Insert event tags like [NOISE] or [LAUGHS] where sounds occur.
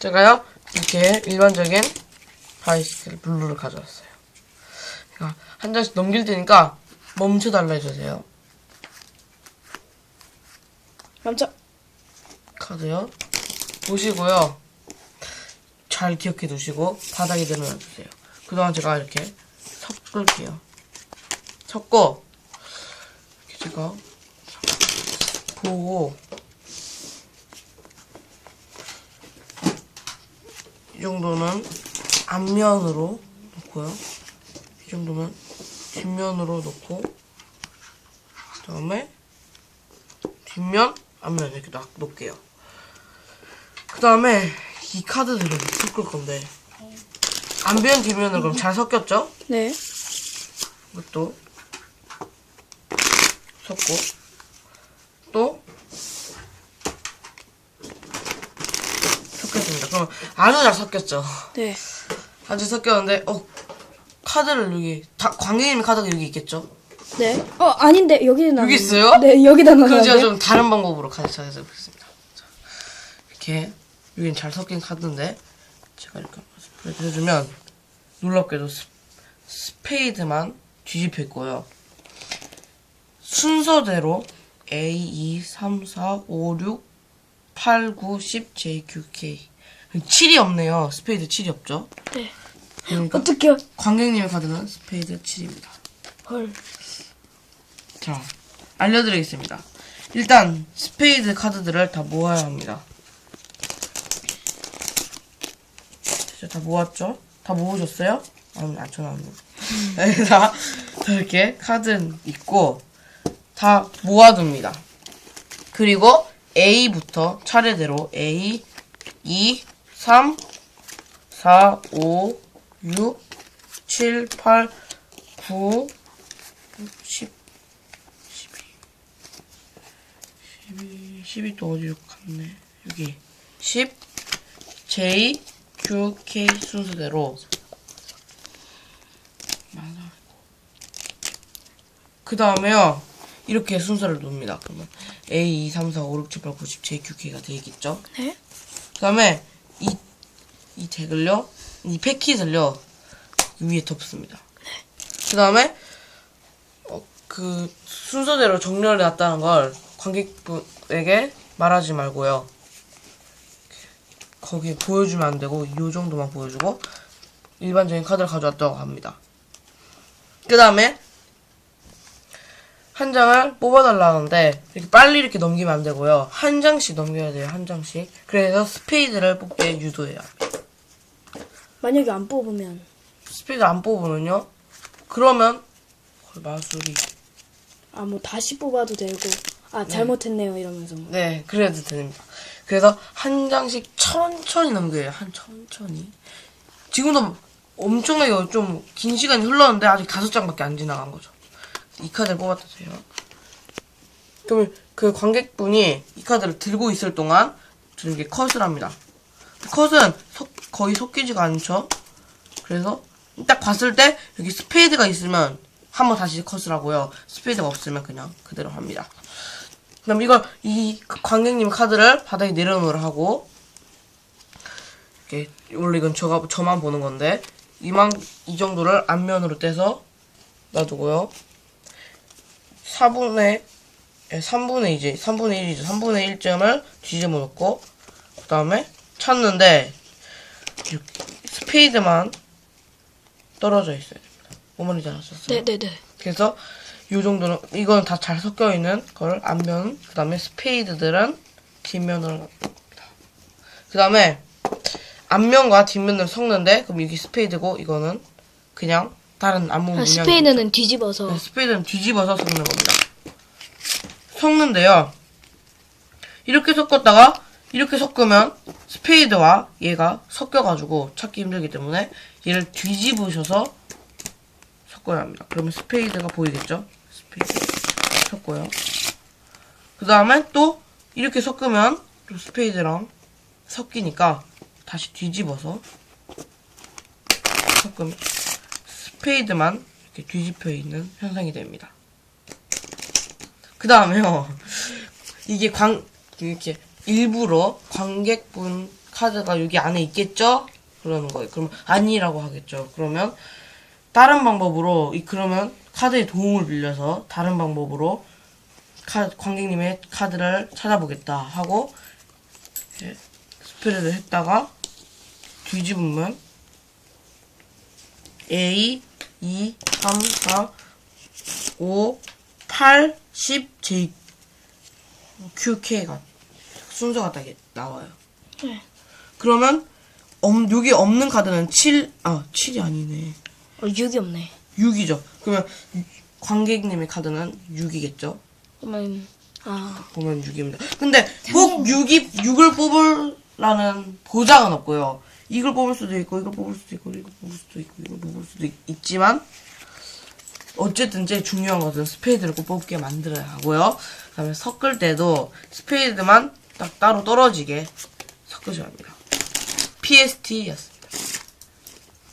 제가요 이렇게 일반적인 바이시클 블루를 가져왔어요. 그러니까 한 장씩 넘길 테니까 멈춰 달라 해주세요. 깜짝. 카드요. 보시고요. 잘 기억해 두시고 바닥에 내려놔 주세요. 그동안 제가 이렇게 섞을게요. 섞고 이렇게 제가 보고 이 정도는 앞면으로 놓고요. 이 정도는 뒷면으로 놓고 그 다음에 뒷면, 앞면 이렇게 놔, 놓을게요. 그 다음에 이 카드들을 섞을 건데 앞면, 뒷면을 그럼 잘 섞였죠? 네. 이것도 섞고 또 섞였습니다. 그럼 아주 잘 섞였죠? 네. 아주 섞였는데 어 카드를 여기 다 광개님 카드가 여기 있겠죠? 네. 어, 아닌데, 여기는 여기 안- 있어요? 네, 여기다 그럼 제가. 좀 다른 방법으로 카드 찾아서 보겠습니다. 자, 이렇게 여긴 잘 섞인 카드인데 제가 이렇게 이렇게 해주면 놀랍게도 스, 스페이드만 뒤집혀 있고요. 순서대로 A, 2, 3, 4, 5, 6, 8, 9, 10, J, Q, K 7이 없네요. 스페이드 7이 없죠? 네. 그러니까 어떡해요? 관객님의 카드는 스페이드 7입니다. 헐. 자, 알려드리겠습니다. 일단 스페이드 카드들을 다 모아야 합니다. 자, 다 모았죠? 다 모으셨어요? 아니, 아, 저는 안 모으. 다, 다 이렇게 카드 있고 다 모아둡니다. 그리고 A부터 차례대로 A, 2, 3, 4, 5, 6, 7, 8, 9, 10, 12, 12, 또 어디로 갔네. 여기 10, J, Q, K 순서대로. 그 다음에요. 이렇게 순서를 놓습니다. 그러면 A, 2, 3, 4, 5, 6, 7, 8, 9, 10, J, Q, K가 되겠죠? 네. 그 다음에 이, 이 덱을요, 이 패킷을요, 위에 덮습니다. 그 다음에, 어, 그, 순서대로 정렬해 놨다는 걸 관객분에게 말하지 말고요. 거기에 보여주면 안 되고, 이 정도만 보여주고, 일반적인 카드를 가져왔다고 합니다. 그 다음에, 한 장을 뽑아달라는데 이렇게 빨리 이렇게 넘기면 안 되고요. 한 장씩 넘겨야 돼요. 한 장씩. 그래서 스페이드를 뽑게 합니다. 만약에 안 뽑으면. 스페이드 안 뽑으면요. 그러면 마술이 아, 뭐 다시 뽑아도 되고. 아, 잘못했네요, 이러면서. 네 그래도 됩니다. 그래서 한 장씩 천천히 넘겨요. 한 천천히. 지금도 엄청나게 좀 긴 시간이 흘렀는데 아직 다섯 장밖에 안 지나간 거죠. 이 카드를 뽑아주세요. 그럼 그 관객분이 이 카드를 들고 있을 동안 저는 이렇게 컷을 합니다. 컷은 속- 거의 섞이지가 않죠. 그래서 딱 봤을 때 여기 스페이드가 있으면 한번 다시 컷을 하고요. 스페이드가 없으면 그냥 그대로 합니다. 그럼 이걸 이 관객님 카드를 바닥에 내려놓으라 하고 이렇게 원래 이건 저가 저만 보는 건데 이만 이 정도를 앞면으로 떼서 놔두고요. 4분의 3분의 이제 3분의 1이죠. 3분의 1점을 뒤집어 놓고 그 다음에 찾는데 스페이드만 떨어져 있어야 됩니다. 어머니 잘 하셨어요? 네네네. 그래서 이 정도는 이건 다 잘 섞여 있는 걸 앞면 그 다음에 스페이드들은 뒷면으로 놔둡니다. 그 다음에 앞면과 뒷면을 섞는데 그럼 이게 스페이드고 이거는 그냥 다른 아무 아, 스페인은 뒤집어서. 네, 스페이드는 뒤집어서 섞는 겁니다. 섞는데요. 이렇게 섞었다가 이렇게 섞으면 스페이드와 얘가 섞여가지고 찾기 힘들기 때문에 얘를 뒤집으셔서 섞어야 합니다. 그러면 스페이드가 보이겠죠? 스페이드 섞고요. 그 다음에 또 이렇게 섞으면 또 스페이드랑 섞이니까 다시 뒤집어서 섞으면 스 페이드만 이렇게 뒤집혀 있는 현상이 됩니다. 그 다음에요. [LAUGHS] 이게 광, 이렇게 일부러 관객분 카드가 여기 안에 있겠죠? 그러는 거예요. 그러면 아니라고 하겠죠. 그러면 다른 방법으로 이 그러면 카드의 도움을 빌려서 다른 방법으로 카, 관객님의 카드를 찾아보겠다 하고 스프레드 했다가 뒤집으면 A 2 3 4 5 8 10 J QK가 순서가 딱 나와요. 네. 그러면 엄, 여기 없는 카드는 7, 아, 7이 아니네. 어, 6이 없네. 6이죠. 그러면 관객님의 카드는 6이겠죠? 그러면 아 보면 6입니다. 근데 꼭 6이, 6을 뽑으라는 보장은 없고요. 이걸 뽑을 수도 있고, 이걸 뽑을 수도 있고, 이걸 뽑을 수도 있고, 이걸 뽑을 수도 있, 있지만, 어쨌든 제일 중요한 것은 스페이드를 꼭 뽑게 만들어야 하고요. 그 다음에 섞을 때도 스페이드만 딱 따로 떨어지게 섞으셔야 합니다. PST였습니다.